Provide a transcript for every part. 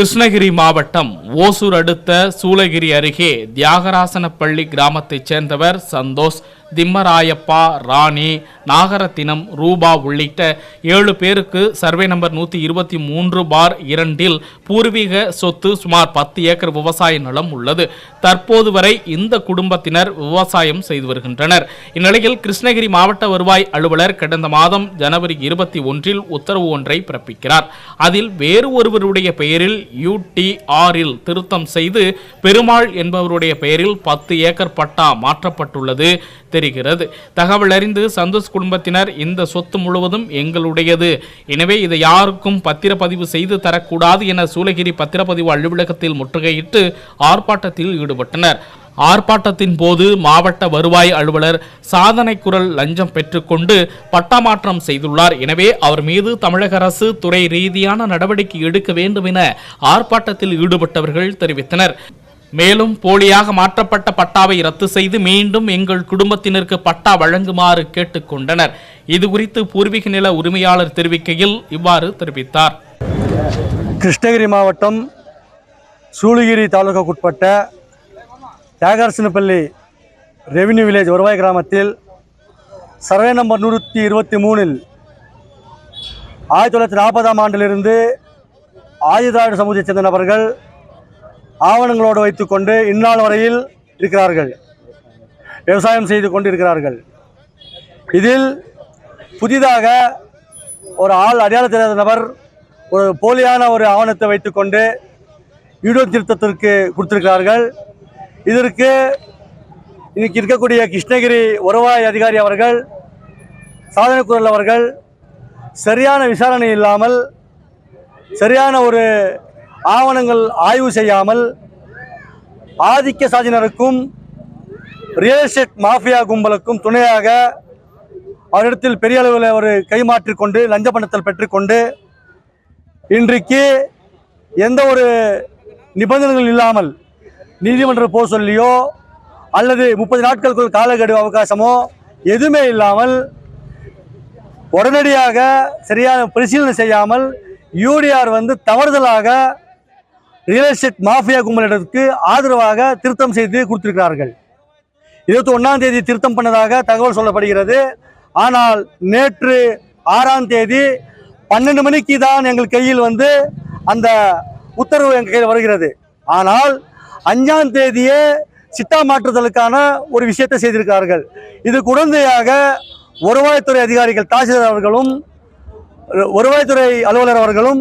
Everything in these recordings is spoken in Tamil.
கிருஷ்ணகிரி மாவட்டம் ஓசூர் அடுத்த சூளகிரி அருகே தியாகராசனப்பள்ளி கிராமத்தைச் சேர்ந்தவர் சந்தோஷ் திம்மராயப்பா ராணி நாகரத்தினம் ரூபா உள்ளிட்ட ஏழு பேருக்கு சர்வே நம்பர் நூற்றி இருபத்தி மூன்று பார் இரண்டில் பூர்வீக சொத்து சுமார் பத்து ஏக்கர் விவசாய நிலம் உள்ளது. தற்போது வரை இந்த குடும்பத்தினர் விவசாயம் செய்து வருகின்றனர். இந்நிலையில் கிருஷ்ணகிரி மாவட்ட வருவாய் அலுவலர் கடந்த மாதம் ஜனவரி இருபத்தி ஒன்றில் உத்தரவு ஒன்றை பிறப்பிக்கிறார். அதில் வேறு ஒருவருடைய பெயரில் யூடிஆரில் திருத்தம் செய்து பெருமாள் என்பவருடைய பெயரில் பத்து ஏக்கர் பட்டா மாற்றப்பட்டுள்ளது தெரிகிறது. தகவல் அறிந்து சந்தோஷ் குடும்பத்தினர் இந்த சொத்து முழுவதும் எங்களுடையது. எனவே இதை யாருக்கும் பத்திரப்பதிவு செய்து தரக்கூடாது என சூளகிரி பத்திரப்பதிவு அலுவலகத்தில் முற்றுகையிட்டு ஆர்ப்பாட்டத்தில் ஈடுபட்டனர். ஆர்ப்பாட்டத்தின் போது மாவட்ட வருவாய் அலுவலர் சாதனை குரல் லஞ்சம் பெற்றுக்கொண்டு பட்டமாற்றம் செய்துள்ளார். எனவே அவர் மீது தமிழக அரசு துறை ரீதியான நடவடிக்கை எடுக்க வேண்டும் என ஆர்ப்பாட்டத்தில் ஈடுபட்டவர்கள் தெரிவித்தனர். மேலும் போலியாக மாற்றப்பட்ட பட்டாவை ரத்து செய்து மீண்டும் எங்கள் குடும்பத்தினருக்கு பட்டா வழங்குமாறு கேட்டுக்கொண்டனர். இது குறித்து பூர்வீக நில உரிமையாளர் தெரிவிக்கையில் இவ்வாறு தெரிவித்தார். கிருஷ்ணகிரி மாவட்டம் சூளகிரி தாலுகாக்குட்பட்ட தியாகரசனப்பள்ளி ரெவின்யூ வில்லேஜ் வருவாய் கிராமத்தில் சர்வே நம்பர் நூற்றி இருபத்தி மூணில் ஆயிரத்தி தொள்ளாயிரத்தி நாற்பதாம் ஆண்டிலிருந்து ஆயுதாயுட சமூகத்தைச் சேர்ந்த நபர்கள் ஆவணங்களோடு வைத்துக்கொண்டு இந்நாள் வரையில் இருக்கிறார்கள். விவசாயம் செய்து கொண்டு இருக்கிறார்கள் இதில் புதிதாக ஒரு ஆள் அடையாள தெரியாத நபர் ஒரு போலியான ஒரு ஆவணத்தை வைத்துக்கொண்டு ஈடோ திருத்தத்திற்கு கொடுத்திருக்கிறார்கள். இதற்கு இன்னைக்கு இருக்கக்கூடிய கிருஷ்ணகிரி வருவாய் அதிகாரி அவர்கள் சாதனை குரல் அவர்கள் சரியான விசாரணை இல்லாமல் சரியான ஒரு ஆவணங்கள் ஆய்வு செய்யாமல் ஆதிக்க சாதியினருக்கும் ரியல் எஸ்டேட் மாஃபியா கும்பலுக்கும் துணையாக அவரிடத்தில் பெரிய அளவில் ஒரு கைமாற்றிக்கொண்டு லஞ்ச பணத்தில் பெற்றுக்கொண்டு இன்றைக்கு எந்த ஒரு நிபந்தனைகள் இல்லாமல் நீதிமன்ற போக சொல்லியோ அல்லது முப்பது நாட்களுக்குள் காலக்கெடு அவகாசமோ எதுவுமே இல்லாமல் உடனடியாக சரியான பரிசீலனை செய்யாமல் யூடிஆர் வந்து தவறுதலாக ரியல் எஸ்டேட் மாஃபியா கும்பலிடத்துக்கு ஆதரவாக திருத்தம் செய்து கொடுத்திருக்கிறார்கள். இருபத்தி ஒன்றாம் தேதி திருத்தம் பண்ணதாக தகவல் சொல்லப்படுகிறது. ஆனால் நேற்று ஆறாம் தேதி பன்னெண்டு மணிக்கு தான் எங்கள் கையில் வந்து அந்த உத்தரவு எங்கள் கையில் வருகிறது. ஆனால் அஞ்சாம் தேதியே சிட்டா மாற்றுதலுக்கான ஒரு விஷயத்தை செய்திருக்கிறார்கள். இது குழந்தையாக வருவாய்த்துறை அதிகாரிகள் தாசில்தார் அவர்களும் வருவாய்த்துறை அலுவலர் அவர்களும்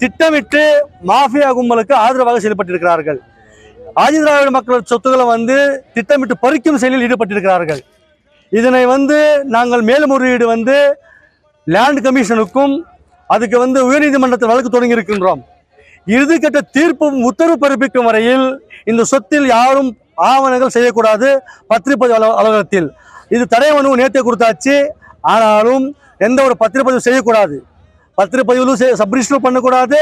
திட்டமிட்டு மாஃபியா கும்பலுக்கு ஆதரவாக செயல்பட்டிருக்கிறார்கள். ஆதிதிராவிட மக்கள் சொத்துக்களை வந்து திட்டமிட்டு பறிக்கும் செயலில் ஈடுபட்டிருக்கிறார்கள். இதனை வந்து நாங்கள் மேல்முறையீடு வந்து லேண்ட் கமிஷனுக்கும் அதுக்கு வந்து உயர்நீதிமன்றத்தில் வழக்கு தொடங்கி இருக்கின்றோம் இறுதிக்கட்ட தீர்ப்பும் உத்தரவு பிறப்பிக்கும் வரையில் இந்த சொத்தில் யாரும் ஆவணங்கள் செய்யக்கூடாது பத்திரிப்பதிவு அலுவலகத்தில். இது தடை மனு நேற்றே கொடுத்தாச்சு. ஆனாலும் எந்த ஒரு பத்திரப்பதிவு செய்யக்கூடாது. பத்திரப்பதிவிலும் சப்ரிஷனும் பண்ணக்கூடாது.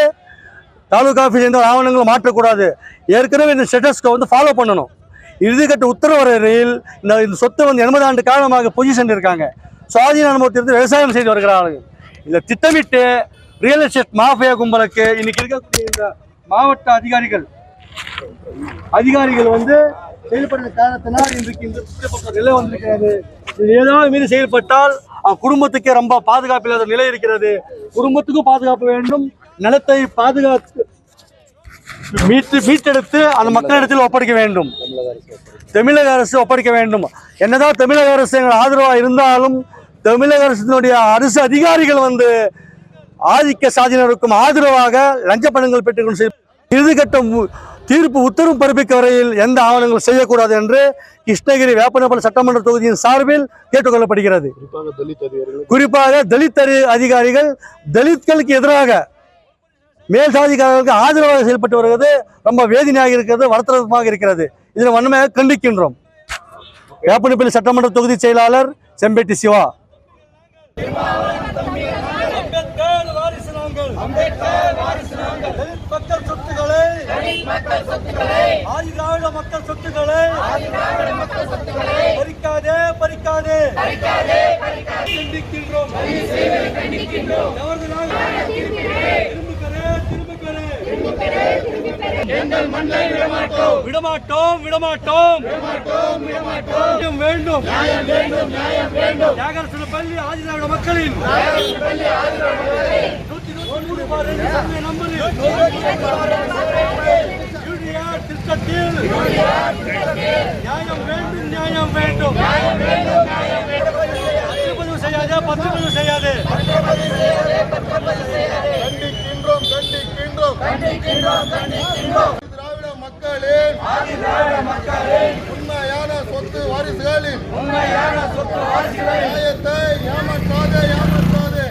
தாலுகா ஆஃபீஸ் எந்த ஆவணங்களும் மாற்றக்கூடாது. ஏற்கனவே இந்த ஸ்டேட்டஸ்க்கு வந்து ஃபாலோ பண்ணணும். இறுதிக்கட்ட உத்தரவு வரையில் இந்த இந்த சொத்தை வந்து எண்பது ஆண்டு காலமாக பொசிஷன் இருக்காங்க. சுவாதீன அனுபவத்திலிருந்து விவசாயம் செய்து வருகிறார்கள். இதை திட்டமிட்டு ரியல் எஸ்டேட் மாஃபியா கும்பலுக்கு இன்னைக்கு இருக்கக்கூடிய இந்த மாவட்ட அதிகாரிகள் அதிகாரிகள் வந்து செயல்படுற காரணத்தினால் இன்றைக்கு இந்த நிலை வந்திருக்கிறது. ஏதாவது மீது செயல்பட்டால் குடும்பத்துக்கே ரொம்ப பாதுகாப்பு இல்லாத நிலை இருக்கிறது. குடும்பத்துக்கும் பாதுகாப்பு வேண்டும். நிலத்தை பாதுகாத்து மீட்டு மீட்டெடுத்து அந்த மக்களிடத்தில் ஒப்படைக்க வேண்டும். தமிழக அரசு ஒப்படைக்க வேண்டும். என்னதான் தமிழக அரசு எங்கள் ஆதரவாக இருந்தாலும் தமிழக அரசினுடைய அரசு அதிகாரிகள் வந்து ஆதிக்க சாதியினருக்கும் ஆதரவாக லஞ்ச பணங்கள் பெற்றுக்கொண்டு செய்- இறுதிக்கட்ட மு- தீர்ப்பு உத்தரவு பிறப்பிக்க வரையில் எந்த ஆவணங்கள் செய்யக்கூடாது என்று கிருஷ்ணகிரி வேப்பனப்பள்ளி சட்டமன்ற தொகுதியின் சார்பில் கேட்டுக்கொள்ளப்படுகிறது. குறிப்பாக தலித் அதிகாரிகள். தலித்களுக்கு எதிராக மேல் சாதிக்காரர்களுக்கு ஆதரவாக செயல்பட்டு வருவது ரொம்ப வேதனையாக இருக்கிறது வருத்தமாக இருக்கிறது. இதில் வன்மையாக கண்டிக்கின்றோம். வேப்பனப்பள்ளி சட்டமன்ற தொகுதி செயலாளர் செம்பேட்டி சிவா. அம்பேத்கர் வாரிசு நாங்கள். அம்பேத்கர் வாரிசு நாங்கள் தலித் மக்கள் சொத்துக்களை தலித் மக்கள் சொத்துக்களை. ஆதி திராவிட மக்கள் சொத்துக்களை. மக்கள் சொத்துக்களை. பறிக்காதே பறிக்காதே. பறிக்காதே பறிக்காதே. கண்டிக்கின்றோம். கண்டிக்கின்றோம். எவரது நாங்கள் திரும்புகிறே திரும்புகிறே. திரும்புகிறே விடமாட்டோம். விடமாட்டோம் நியாயம் வேண்டும். தியாகரசன பள்ளி ஆதிதிராவிட மக்களின். நூத்தி நூத்தி நம்பரில் திட்டத்தில் நியாயம் வேண்டும் நியாயம் வேண்டும். பத்து பதிவு செய்யாதே பத்து பதிவு செய்யாதே. கண்டிக்கின்றோம் கண்டிக்கின்றோம். திராவிட மக்களின் உண்மையான சொத்து வாரிசுகளின் நியாயத்தை ஏமாற்றாதே ஏமாற்றாதே.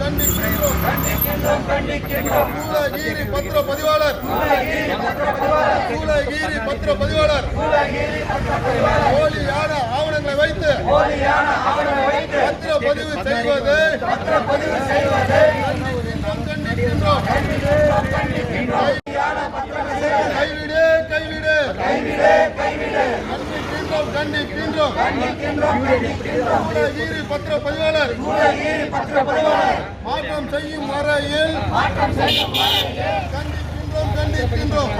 கண்டிக்கின்றோம். சூளகிரி பத்திர பதிவாளர். கூலகிரி பத்திர பதிவாளர். போலியான ஆவணங்களை வைத்து பத்திர பதிவு செய்வது. கண்டிக்கின்றோம் கண்டிக்கின்றோம் கைவிடு கண்டிக்கின்றோம் கண்டிக்கின்றோம் சூளகிரி பத்திர பதிவாளர் மாற்றம் செய்யும் வரையில் கண்டிக்கின்றோம் கண்டிக்கின்றோம்.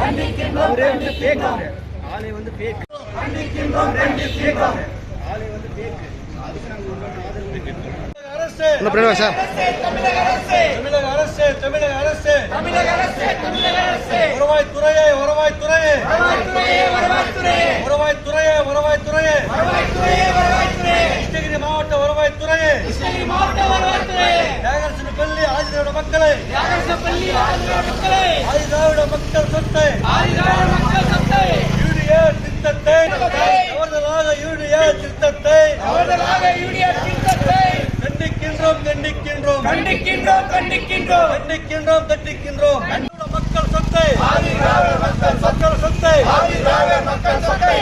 அரசு தமிழக அரசு தமிழக அரசு வருவாய்த்துறையே வருவாய்த்துறையே வருவாய்த்துறையே வருவாய்த்துறையே கிருஷ்ணகிரி மாவட்ட வருவாய்த்துறையே தியாகரசன பள்ளி ஆதிதிராவிட மக்களை ஆதிதிராவிட மக்கள் சொத்தை யூடிஏ திட்டத்தை தவறுதலாக யூடிஏ திட்டத்தை கண்டிக்கின்றோம் கண்டிக்கின்றோம். கண்டிக்கின்றோம் கண்டிக்கின்றோம். கண்டிக்கின்றோம் கண்டிக்கின்றோம். மக்கள் சொத்தை. மக்கள் சொத்தை.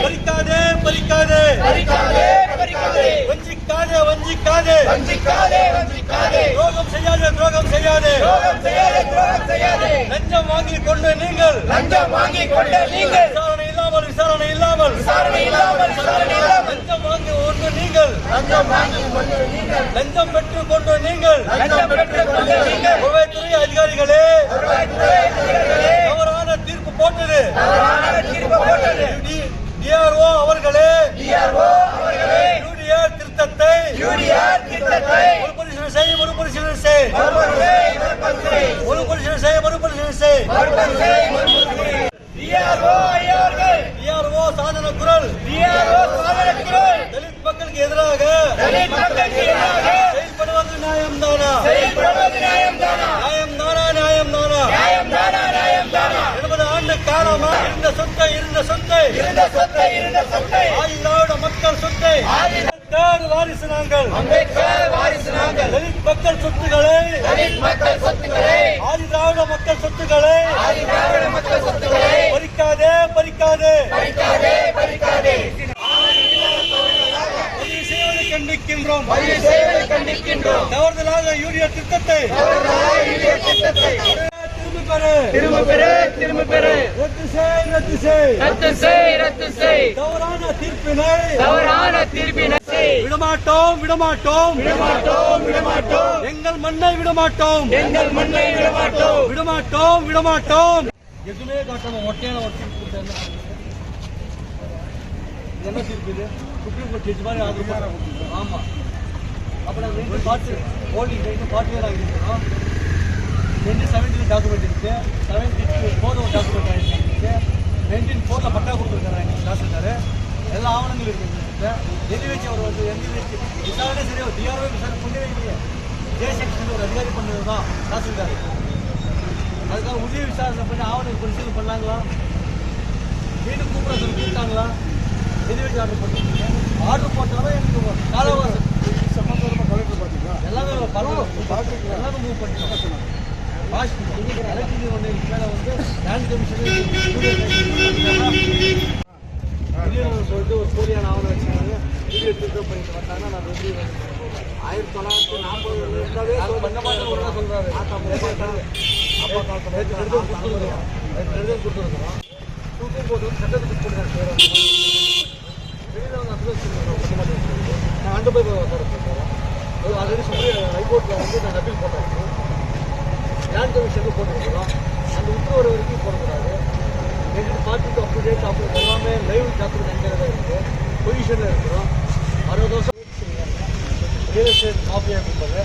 பறிக்காதே பறிக்காதே பறிக்காதே பறிக்காதே வஞ்சிக்காதே வஞ்சிக்காதே. வஞ்சிக்காதே வஞ்சிக்காதே. துரோகம் செய்யாதே துரோகம் செய்யாதே. துரோகம் செய்யாதே துரோகம் செய்யாதே. லஞ்சம் வாங்கி கொண்டு நீங்கள். லஞ்சம் வாங்கி கொண்ட நீங்கள். விசாரணை இல்லாமல் விசாரணை இல்லாமல். விசாரணை இல்லாமல் விசாரணை இல்லாமல். லஞ்சம் வாங்கி கொண்டு நீங்கள். லஞ்சம் வாங்கி லஞ்சம் பெற்றுக் கொண்டு நீங்கள் வருவாய்த்துறை அதிகாரிகளே தவறான தீர்ப்பு போட்டது. டிஆர்ஓ அவர்களே யூடிஆர் திருத்தத்தை மறுபரிசீலனை செய் மறுபரிசீலனை செய். மறுபரிசீலனை செய் மறுபரிசீலனை செய் மறுபரிசீலனை மறுபரிசீலனை டிஆர்ஓ ஐயா அவர்கள் டிஆர்ஓ சாதன குரல் டிஆர்ஓ சாதனக்குரல் தலித் மக்களுக்கு எதிராக தலித் மக்களுக்கு எதிராக செயல்படுவது நியாயம்தானா செயல்படுவது நியாயம்தானா நியாயம்தானா நியாயம்தானா நியாயம்தானா நியாயம்தானா எழுபது காலமா இருந்த சொத்தை இருந்த சொத்தை. இருந்த சொத்தை இருந்த சொத்தை. ஆதிதிராவிட மக்கள் சொத்தை. அம்பேத்கர் வாரிசு நாங்கள். அம்பேத்கர் வாரிசு நாங்கள். தலித் மக்கள் சொத்துக்களை. தலித் மக்கள் சொத்துக்களை. ஆதிதிராவிட மக்கள் சொத்துக்களை. ஆதி திராவிட மக்கள் சொத்துக்களை. பறிக்காதே பறிக்காதே. கண்டிக்கின்றோம். கண்டிக்கின்றோம். தவறுதலாக யூரியா திட்டத்தை. பெறு திரும்ப பெறு திரும்ப பெறு ரத்து செய் ரத்து செய். ரத்து செய் ரத்து செய். தவறான தீர்ப்பினை. தவறான தீர்ப்பினை. செய் விடமாட்டோம் விடமாட்டோம். விடமாட்டோம் விடமாட்டோம். எங்கள் மண்ணை விடமாட்டோம். எங்கள் மண்ணை விடமாட்டோம். விடமாட்டோம் விடமாட்டோம். எதுவுமே காட்டணும் ஒட்டையான. இது என்ன தீர்ப்பு இது? சுப்ரீம் கோர்ட் ஜட்ஜ் மாதிரி ஆகுது ஆமா. அப்ப பார்த்து ஹோல்டிங் பார்ட்டி வேறு ஆகிருக்கிறோம் ரெண்டு செவன்டீன் டாக்குமெண்ட் இருக்கு. செவன்டி ஃபோர் ஒரு டாக்குமெண்ட் ஆகிருக்கு நைன்டீன் ஃபோரில் பட்டா கொடுத்துருக்காரு எங்கள் தாசில்தார். எல்லா ஆவணங்களும் இருக்கு எங்ககிட்ட. எதி வச்சு அவர் வந்து எந்தி வச்சு விசாரணை சரியா டிஆர்ஓ விசாரணை பண்ணவே இல்லையே. ஜே செக்ஷன் ஒரு அதிகாரி பண்ணது தான் தாசில்தார். அதுக்காக உதவி விசாரணை பண்ணி ஆவணம் பரிசீலனை பண்ணாங்களா? மீண்டும் கூப்பிட சொல்லி கூப்பிட்டாங்களா எது வச்சு ஆர்டர் பண்ணிருக்கீங்க. ஆர்டர் போட்டாலும் எனக்கு காலவாரம் எல்லாமே பரவாயில்ல எல்லாமே மூவ் பண்ணிட்டோம் வாஷ் எலக்ட்ரிக் ஒன்று மேலே வந்து லேண்ட் கமிஷன் சொல்லிட்டு ஒரு போலியான ஆவணம் வச்சாங்க வீடியோ திருத்தம் பண்ணிட்டு வந்தாங்கன்னா நான் வந்து ஆயிரத்தி தொள்ளாயிரத்தி நாற்பது சொல்றாரு அப்பா காலத்தில் கொடுத்துருக்கோம் நேற்று நெடுதல் வந்து சட்டத்துக்கு கொடுக்குறாரு வெளியில் வந்து அப்பீல் சொல்லுறோம் நான் அண்டு போய் அது ஆல்ரெடி ஹைகோர்ட்டில் வந்து நான் அப்பீல் போட்டேன் லேண்ட் போட்டுருக்கிறோம் அந்த உத்தரவு வரைக்கும் போடக்கூடாது. எங்களுக்கு பார்த்துட்டு அப் டு டேட் அப்படி எல்லாமே லைவ் டாக்குமெண்ட் எங்கிறத இருக்குது பொசிஷனில் இருக்கிறோம். அறுபது வருஷம் ரியல் எஸ்டேட் மாஃபியா கும்பல்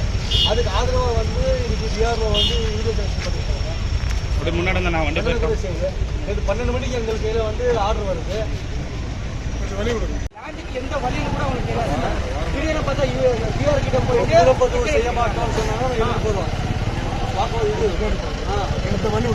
அதுக்கு ஆதரவாக வந்து இன்னைக்கு பிஆர்ஓ வந்து ஈடுபட்டு பண்ணியிருக்காங்க. அப்படி முன்னாடி நான் செய்யுது நேற்று பன்னெண்டு மணிக்கு எங்களுக்கு கையில் வந்து ஆர்டர் வருது. எந்த வழியில கூட அவங்களுக்கு தெரியாது. திடீர்னு பார்த்தா பிஆர் கிட்ட போயிட்டு செய்ய மாட்டோம்னு சொன்னாங்க எழுதி பண்ணி